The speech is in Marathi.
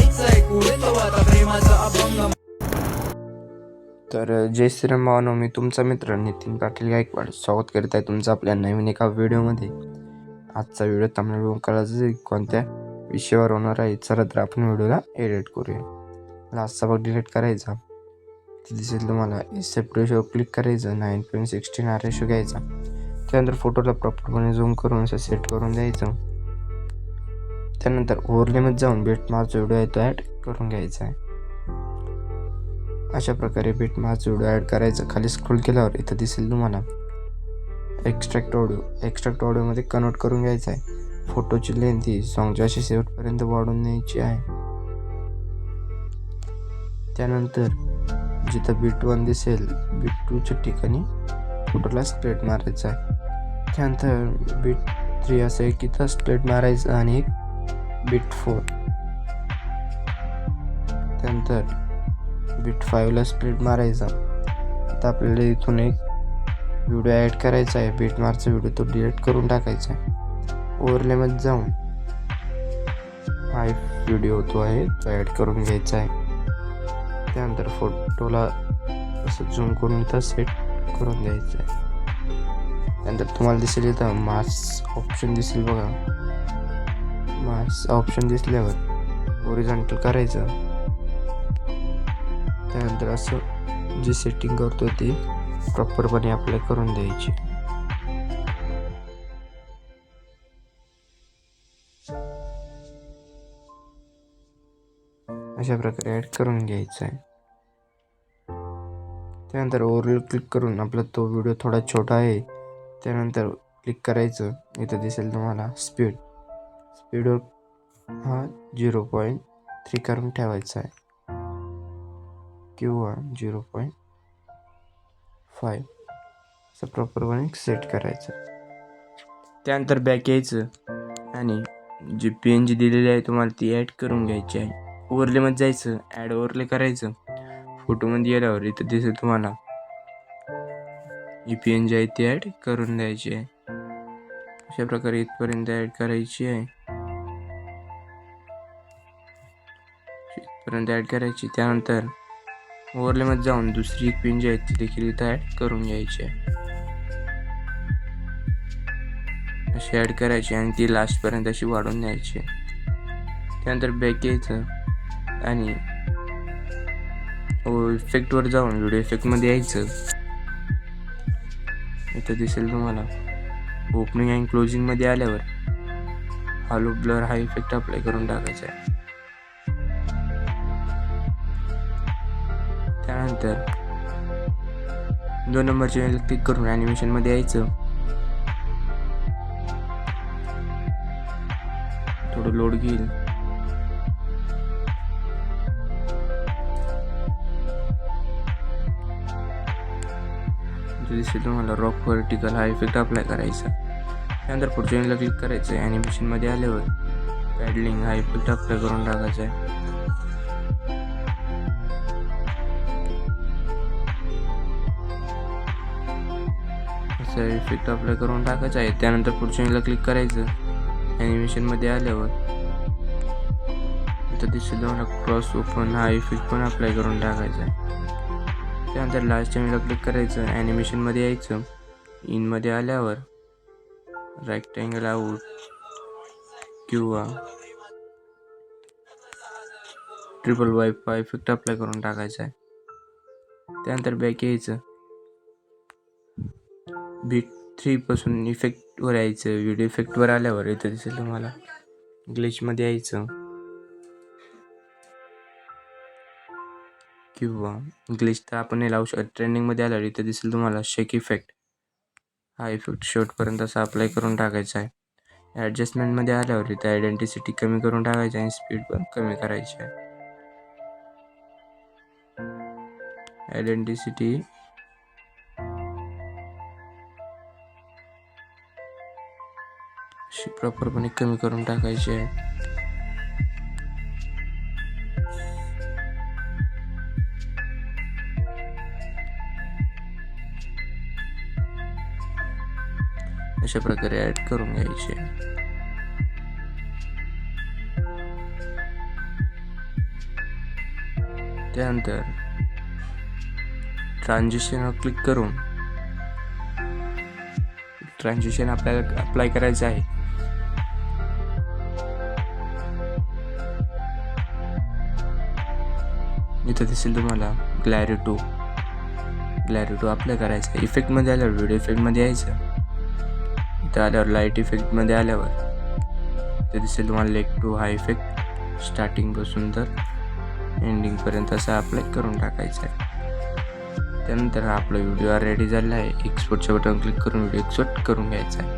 ऐकू येतो आता प्रेमाचा अभंग तर जय श्रीराम भावानो मी तुमचा मित्र नितीन पाटील गायकवाड. स्वागत करीत आहे तुमचं आपल्या नवीन एका व्हिडिओमध्ये. आजचा व्हिडिओ तमिळ बघून कळायचं कोणत्या विषयावर होणार आहे चला तर आपण व्हिडिओला एडिट करूया. मला आजचा भाग डिलीट करायचा. दिसेल तुम्हाला सेफ्ट रेशो क्लिक करायचं nine point sixteen are ratio घ्यायचा. त्यानंतर फोटोला प्रॉपरपणे झूम करून असं सेट करून द्यायचं. त्यानंतर ओव्हरलेमध्ये जाऊन बेट मार्च व्हिडिओ आहे तो ॲड करून घ्यायचा आहे. अशा प्रकारे बीट मार्च व्हिडिओ ॲड करायचं खाली स्क्रोल केल्यावर इथं दिसेल तुम्हाला. एक्स्ट्रॅक्ट ऑडिओ एक्स्ट्रॅक्ट ऑडिओमध्ये कन्वर्ट करून घ्यायचं आहे. फोटोची लेंथ ही सॉंगच्या अशी शेवटपर्यंत वाढवून न्यायची आहे. त्यानंतर जिथं बीट वन दिसेल बीट टूच्या ठिकाणी फोटोला स्प्लेट मारायचा आहे. त्यानंतर बीट थ्री असं एक इथं स्प्लेट मारायचं आणि एक बीट फोर त्यानंतर बीट फाईव्हला स्प्लिट मारायचा. आता आपल्याला इथून एक व्हिडिओ ॲड करायचा आहे. बीट मारचा व्हिडिओ तो डिलीट करून टाकायचा आहे. ओव्हरलेमध्ये जाऊन हा एक व्हिडिओ तो आहे तो ॲड करून घ्यायचा आहे. त्यानंतर फोटोला असं झूम करून इथं सेट करून द्यायचं आहे. त्यानंतर तुम्हाला दिसेल इथं मास्क ऑप्शन दिसेल बघा. मास ऑप्शन दिसल्यावर. ओरिझॉन्टल करायचं. त्यानंतर असं जी सेटिंग करतो ती प्रॉपरपणे अप्लाय करून द्यायची. अशा प्रकारे ॲड करून घ्यायचं आहे. त्यानंतर ओव्हरल क्लिक करून आपला तो व्हिडिओ थोडा छोटा आहे. त्यानंतर क्लिक करायचं. इथं दिसेल तुम्हाला स्पीड स्पीडवर हा झिरो पॉईंट थ्री करून ठेवायचा आहे. किंवा झिरो पॉईंट फाईव्ह असं प्रॉपरपणे सेट करायचं. त्यानंतर बॅक यायचं आणि जी पी एन जी दिलेली आहे तुम्हाला ती ॲड करून घ्यायची आहे. ओवरलेमध्ये जायचं ॲड ओवरले करायचं. फोटोमध्ये गेल्यावर इथं दिसेल तुम्हाला. जी पी एन जी आहे ती ॲड करून द्यायची आहे. अशा प्रकारे इथपर्यंत ॲड करायची आहे. पर्यंत ॲड करायची. त्यानंतर ओव्हरलेमध्ये जाऊन दुसरी क्वीन जी आहे ती देखील इथं ॲड करून घ्यायची आहे. अशी ॲड करायची आणि ती लास्टपर्यंत अशी वाढून न्यायची. त्यानंतर बॅक यायचं आणि हो, इफेक्टवर जाऊन व्हिडिओ इफेक्टमध्ये यायचं. इथं दिसेल तुम्हाला. ओपनिंग अँड क्लोजिंगमध्ये आल्यावर हॅलो ब्लर हा इफेक्ट अप्लाय करून टाकायचा आहे. त्यानंतर दोन नंबर वेळेला क्लिक करून ॲनिमेशनमध्ये यायचं. थोडं लोड घेईल. दिसेल तुम्हाला रॉक व्हर्टिकल हा इफेक्ट अप्लाय करायचा. त्यानंतर पुढच्या क्लिक करायचं. आहे ॲनिमेशनमध्ये आल्यावर पॅडलिंग हा इफेक्ट अप्लाय करून टाकायचा. आहे असं इफेक्ट अप्लाय करून टाकायचं आहे त्यानंतर पुढच्या वेळेला क्लिक करायचं. ॲनिमेशनमध्ये आल्यावर. तर दिसेल तुम्हाला क्रॉस ओपन हा इफेक्ट पण अप्लाय करून टाकायचा आहे. त्यानंतर लास्टच्या वेळेला क्लिक करायचं. ॲनिमेशनमध्ये यायचं. इनमध्ये आल्यावर रेक्टँगल आऊट किंवा ट्रिपल वाईफ इफेक्ट अप्लाय करून टाकायचा आहे. त्यानंतर बॅक यायचं. बीट थ्रीपासून इफेक्टवर यायचं. व्हिडिओ इफेक्टवर आल्यावर इथं दिसेल तुम्हाला. ग्लिचमध्ये यायचं. किंवा ग्लिच तर आपण हे लावू शकतो. ट्रेंडिंगमध्ये आल्यावर इथं दिसेल तुम्हाला शेक इफेक्ट हा इफेक्ट शेवटपर्यंत असा अप्लाय करून टाकायचा आहे. ॲडजस्टमेंटमध्ये आल्यावर इथं आयडेंटिसिटी कमी करून टाकायची आणि स्पीड पण कमी करायची आहे. आयडेंटिसिटी अशी प्रॉपरपणे कमी करून टाकायची आहे. अशा प्रकारे ॲड करून घ्यायचे त्यानंतर ट्रान्झिशन क्लिक करून ट्रान्झिशन आपल्याला अप्लाय करायचं आहे. इथं दिसेल तुम्हाला ग्लॅरिटो ग्लॅरिटो अप्लाय करायचं. आहे इफेक्टमध्ये आल्यावर व्हिडिओ इफेक्टमध्ये यायचं. इथं आल्यावर लाइट इफेक्टमध्ये आल्यावर. ते दिसेल तुम्हाला लेक टू हा इफेक्ट स्टार्टिंगपासून तर एंडिंगपर्यंत असं अप्लाय करून टाकायचं आहे. त्यानंतर हा आपला व्हिडिओ रेडी झालेला आहे. एक्सपोर्टचं बटन क्लिक करून व्हिडिओ एक्सपोर्ट करून घ्यायचा आहे.